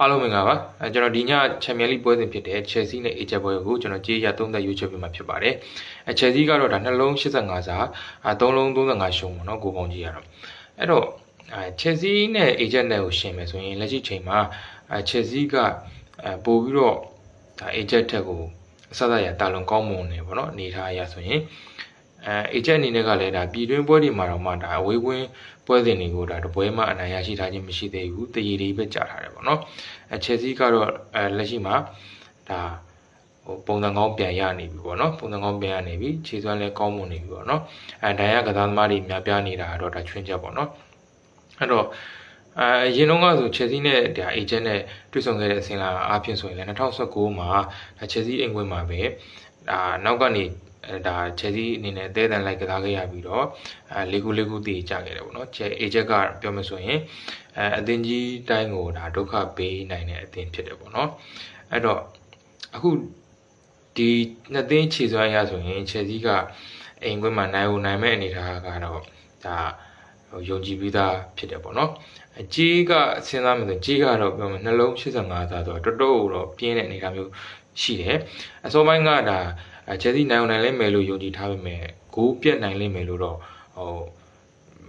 အားလုံးမင်္ဂလာပါအဲကျွန်တော်ဒီညချန်ပီယံလိပွဲစဉ်ဖြစ်တဲ့ Chelsea နဲ့ AJ ပွဲကိုကျွန်တော်ကြေးရသုံးသက်ရွေးချယ်ပေးမှာဖြစ်ပါတယ်အဲ Chelsea ကတော့ဒါနှလုံး85စားအဲ3လုံး35ရှုံးပေါ့နော်ကိုပေါင်းကြီးရတော့အဲ့တော့အဲ Chelsea နဲ့ AJ နဲ့ကိုရှင်မယ်ဆိုရင်လက်ရှိချိန်မှာအဲ Chelsea ကအဲပို့ပြီးတော့ဒါ AJ ထက်ကိုအစစရတာလွန်ကောင်းမွန်နေပေါ့နော်အနေထားအရဆိုရင် အဲ AJ အနေနဲ့ကလည်းဒါပြည်တွင်းပွဲတွေမှာတော့မှဒါအဝေးကွင်းပွဲစဉ်တွေကိုဒါတပွဲမှအနိုင်ရရှိထားခြင်းမရှိသေးဘူးတရေတွေပဲကြာထားတယ်ပေါ့နော်အဲချယ်ဆီကတော့အဲလက်ရှိမှာဒါဟိုပုံစံကောင်းပြန်ရနေပြီပေါ့နော်ပုံစံကောင်းပြန်ရနေပြီခြေစွမ်းလည်းကောင်းမွန်နေပြီပေါ့နော်အဲဒိုင်ရကစားသမားတွေများပြားနေတာတော့ဒါချွင်းချက်ပေါ့နော်အဲ့တော့အဲရင်တော့ကဆိုချယ်ဆီနဲ့ဒါအေဂျင့်နဲ့တွေ့ဆုံခဲ့တဲ့အစဉ်လာအားဖြင့်ဆိုရင်လည်း2019မှာဒါချယ်ဆီအိမ်ခွင်းမှာပဲဒါနောက်ကနေအဲ ဒါချယ်ဆီအနေနဲ့အသေးအံလိုက်ကစားခဲ့ရပြီးတော့အဲလေးခုလေးခုတည်ကြခဲ့တယ်ပေါ့နော်ချယ်အေဂျက်ကပြောမှဆိုရင်အဲအသင်းကြီးတိုင်းကိုဒါဒုက္ခပေးနိုင်တဲ့အသင်းဖြစ်တယ်ပေါ့နော်အဲ့တော့အခုဒီနှစ်သင်းခြေစွမ်းရဆိုရင်ချယ်ဆီကအိမ်ခွင်းမှာနိုင်ဦးနိုင်မဲ့အနေထားကတော့ဒါဟိုယုံကြည်ပြီးသားဖြစ်တယ်ပေါ့နော်အကြီးကစဉ်းစားမယ်ဆိုကြီးကတော့ပြောမယ်နှလုံး85သားဆိုတော့တော်တော်တော့ပြင်းတဲ့အနေအထားမျိုးရှိတယ်အစောပိုင်းကဒါ ချယ်ဆီနိုင်အောင်နိုင်လိမ့်မယ်လို့ယုံကြည်ထားပေမဲ့ဂိုးပြတ်နိုင်လိမ့်မယ်လို့တော့ဟို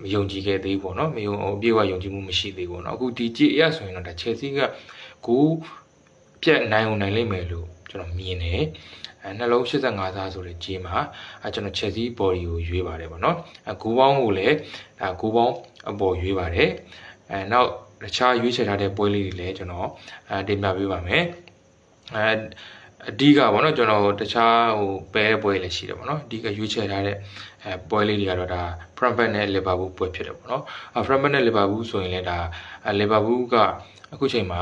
မယုံကြည်ခဲ့သေးဘူးပေါ့နော်မယုံအပြည့်အဝယုံကြည်မှုမရှိသေးဘူးပေါ့နော်အခုဒီကြည့်အရဆိုရင်တော့ဒါချယ်ဆီကဂိုးပြတ်နိုင်အောင်နိုင်လိမ့်မယ်လို့ကျွန်တော်မြင်တယ်အဲနှလုံး85သားဆိုတဲ့ဂျေးမှာအဲကျွန်တော် Chelsea body ကိုရွေးပါတယ်ပေါ့နော်အဲဂိုးပေါင်းကိုလည်းအဲဂိုးပေါင်းအပေါ်ရွေးပါတယ်အဲနောက်တခြားရွေးချယ်ထားတဲ့ပွဲလေးတွေလည်းကျွန်တော်အဲတင်ပြပေးပါမယ်အဲ အဓိကပေါ့နော်ကျွန်တော်တခြားဟိုပဲတဲ့ပွဲလည်းရှိတယ်ပေါ့နော်အဓိကရွေးချယ်ထားတဲ့အဲပွဲလေးတွေကတော့ဒါ Frankfurt နဲ့ Liverpool ပွဲဖြစ်တယ်ပေါ့နော်အဲ Frankfurt နဲ့ Liverpool ဆိုရင်လည်းဒါ Liverpool ကအခုချိန်မှာ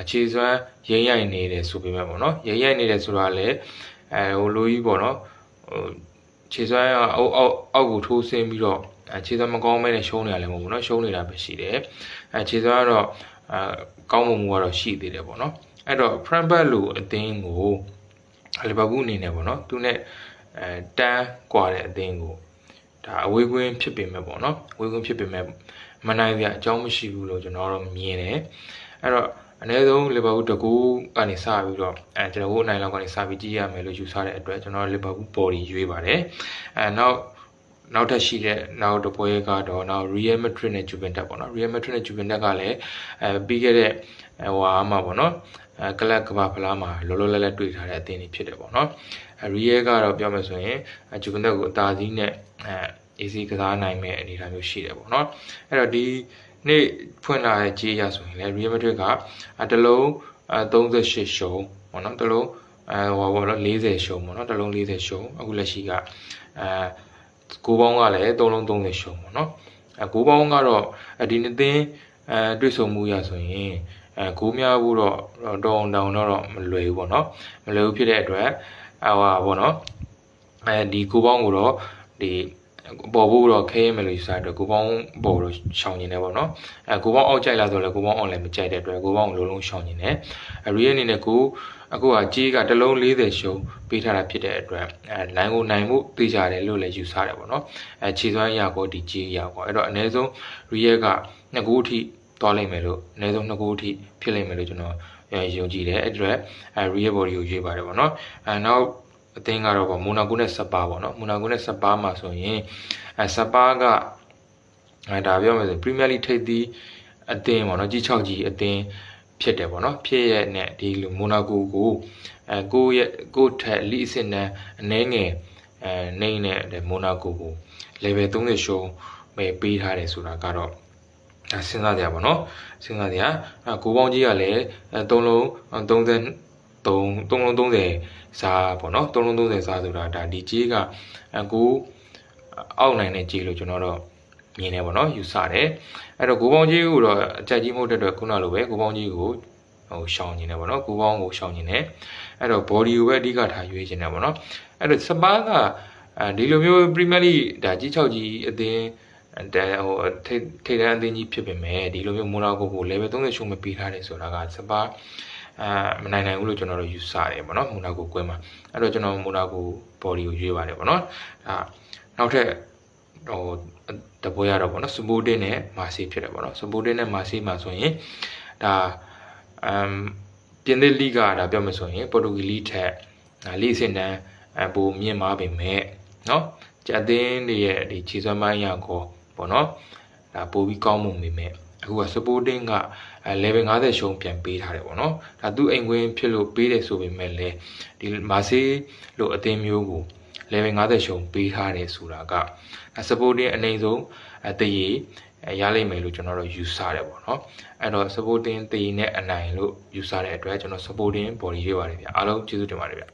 အခြေစွမ်းရိမ့်ရိုက်နေတယ်ဆိုပေမဲ့ပေါ့နော်ရိမ့်ရိုက်နေတယ်ဆိုတာလည်းအဲဟိုလိုကြီးပေါ့နော်ဟိုခြေစွမ်းအောက်အောက်အောက်ကိုထိုးဆင်းပြီးတော့ခြေစွမ်းမကောင်းမဲနဲ့ရှုံးနေရလည်းမဟုတ်ဘူးเนาะရှုံးနေတာပဲရှိတယ်အဲခြေစွမ်းကတော့ အဲကောင်းမွန်မှုကတော့ရှိသေးတယ်ပေါ့နော်အဲ့တော့ Frankfurt လိုအသင်းကိုလီဗာပူးအနေနဲ့ပေါ့နော်သူနဲ့အဲတန်းကွာတဲ့အသင်းကိုဒါအဝေးကွင်းဖြစ်ပေမဲ့ပေါ့နော်အဝေးကွင်းဖြစ်ပေမဲ့မနိုင်ပြအကြောင်းမရှိဘူးလို့ကျွန်တော်တော့မြင်တယ်အဲ့တော့အနည်းဆုံးလီဗာပူးတကူကနေစပြီးတော့အဲကျွန်တော်တို့အနိုင်လောက်ကနေစပြီးကြည့်ရမယ်လို့ယူဆတဲ့အတွက်ကျွန်တော်လီဗာပူးပေါ်ဒီရွေးပါတယ်အဲနောက် နောက်ထပ်ရှိတဲ့နောက်တစ်ပွဲကတော့နောက် Real Madrid နဲ့ Juventus ပေါ့နော် Real Madrid နဲ့ Juventus ကလည်းအဲပြီးခဲ့တဲ့ဟိုအားမှာပေါ့နော်အဲကလပ်ကဘာဖလားမှာလောလောလတ်လတ်တွေ့ထားတဲ့အသင်းတွေဖြစ်တယ်ပေါ့နော်အဲ Real ကတော့ပြောမယ်ဆိုရင် Juventus ကိုအသာစီးနဲ့အဲ AC ကစားနိုင်မဲ့အနေအထားမျိုးရှိတယ်ပေါ့နော်အဲ့တော့ဒီနေ့ဖွင့်လာတဲ့ကြေးရဆိုရင်လည်း Real Madrid ကတလုံး38ရှုံးပေါ့နော်တလုံးအဲဟိုဘောနော်40ရှုံးပေါ့နော်တလုံး40ရှုံးအခုလက်ရှိကအဲ ကိုပေါင်းကလည်း3လုံး30ရှုံးပေါ့နော်အဲကိုပေါင်းကတော့ဒီနှစ်သင်းအဲတွေ့ဆုံမှုရဆိုရင်အဲဂိုးများဖို့တော့တောင်းတောင်းတော့မလွယ်ဘူးပေါ့နော်မလွယ်ဘူးဖြစ်တဲ့အတွက်ဟိုပါပေါ့နော်အဲဒီကိုပေါင်းကိုတော့ဒီ ပေါ်ဖို့တော့ခဲမယ်လို့ယူဆတဲ့အတွက်ကိုပေါင်းပေါ်တော့ရှောင်နေတယ်ပေါ့နော်အဲကိုပေါင်းအောက်ကြိုက်လာဆိုလည်းကိုပေါင်းအောင်လည်းမကြိုက်တဲ့အတွက်ကိုပေါင်းလုံးလုံးရှောင်နေတယ်အရီအနေနဲ့ကိုအခုကကြီးကတလုံး40ရှုံးပေးထားတာဖြစ်တဲ့အတွက်အဲလိုင်းကိုနိုင်မှုသိကြတယ်လို့လည်းယူဆတယ်ပေါ့နော်အဲခြေစွမ်းရကောဒီကြီးရကောအဲ့တော့အနည်းဆုံးရီယက်ကနှစ်ခုအထိသွားလိမ့်မယ်လို့အနည်းဆုံးနှစ်ခုအထိဖြစ်လိမ့်မယ်လို့ကျွန်တော်ယုံကြည်တယ်အဲ့အတွက်အဲ real body ကိုရွေးပါတယ်ပေါ့နော်အဲနောက် အသင်းကတော့ပေါ့မိုနာကိုနဲ့စပါပေါ့နော်မိုနာကိုနဲ့စပါမှာဆိုရင်အဲစပါကအဲဒါပြောမယ်ဆိုပရီးမီယာလိထိပ်သီးအသင်းပေါ့နော်ကြီး6ကြီးအသင်းဖြစ်တယ်ပေါ့နော်ဖြစ်ရဲ့နဲ့ဒီလိုမိုနာကိုကိုအဲကိုရဲ့ကိုထက်လိအစ်စ်နဲ့အနှဲငယ်အဲနေနဲ့မိုနာကိုကို level 30ရှုံးပဲပေးထားတယ်ဆိုတာကတော့ဒါစဉ်းစားကြပါတော့စဉ်းစားကြအဲကိုပေါင်းကြီးကလည်းအဲ3လုံး30 3 3လုံး30စားပေါ့နော်3လုံး30စားဆိုတာဒါဒီကြီးကအကူအောက်နိုင်တဲ့ကြီးလို့ကျွန်တော်တော့မြင်နေပါတော့ယူဆတယ်အဲ့တော့ကိုပေါင်းကြီးကိုတော့အကြက်ကြီးမဟုတ်တဲ့အတွက်ခုနလိုပဲကိုပေါင်းကြီးကိုဟိုရှောင်နေတယ်ပေါ့နော်ကိုပေါင်းကိုရှောင်နေတယ်အဲ့တော့ body ကိုပဲအဓိကထားရွေးနေတယ်ပေါ့နော်အဲ့တော့စပါးကအဲဒီလိုမျိုး Premier League ဒါကြီး6ကြီးအသင်းတဲဟိုထိထိတန်းအသင်းကြီးဖြစ်ပေမဲ့ဒီလိုမျိုးမိုနာကိုကို level 30ရှုံးမပေးထားတယ်ဆိုတာကစပါး အာမနိုင်နိုင်ဘူးလို့ကျွန်တော်တို့ယူဆတယ်ပေါ့နော်မူနာကိုကွဲမှာအဲ့တော့ကျွန်တော်မူနာကို body ကိုရွေးပါတယ်ပေါ့နော်ဒါနောက်ထပ်ဟိုတပွဲရတော့ပေါ့နော်စပိုးတင်းနဲ့မာစီဖြစ်တယ်ပေါ့နော်စပိုးတင်းနဲ့မာစီမှာဆိုရင်ဒါအမ်ပြင်သစ်လိကဒါပြောမှဆိုရင်ပေါ်တူဂီလိထက်ဒါလိအဆင့်တန်းပိုမြင့်မားပေမဲ့နော်ကြက်အသင်းတွေရဲ့ဒီခြေစွမ်းပိုင်းရကောပေါ့နော်ဒါပိုပြီးကောင်းမှုမိမဲ့ အခုက supporting ကအဲ level 50ရှုံးပြန်ပေးထားတယ်ပေါ့နော်ဒါသူ့အိမ်ခွင်းဖြစ်လို့ပေးတယ်ဆိုပေမဲ့လည်းဒီမာဆေးလို့အသင်းမျိုးကို level 50ရှုံးပေးထားတယ်ဆိုတာက supporting အနေဆုံးအတရေရလိမ့်မယ်လို့ကျွန်တော်တို့ယူဆတယ်ပေါ့နော်အဲ့တော့ supporting တည်နဲ့အနိုင်လို့ယူဆတဲ့အတွက်ကျွန်တော် supporting body ရွေးပါတယ်ဗျအားလုံးကျေးဇူးတင်ပါတယ်ဗျ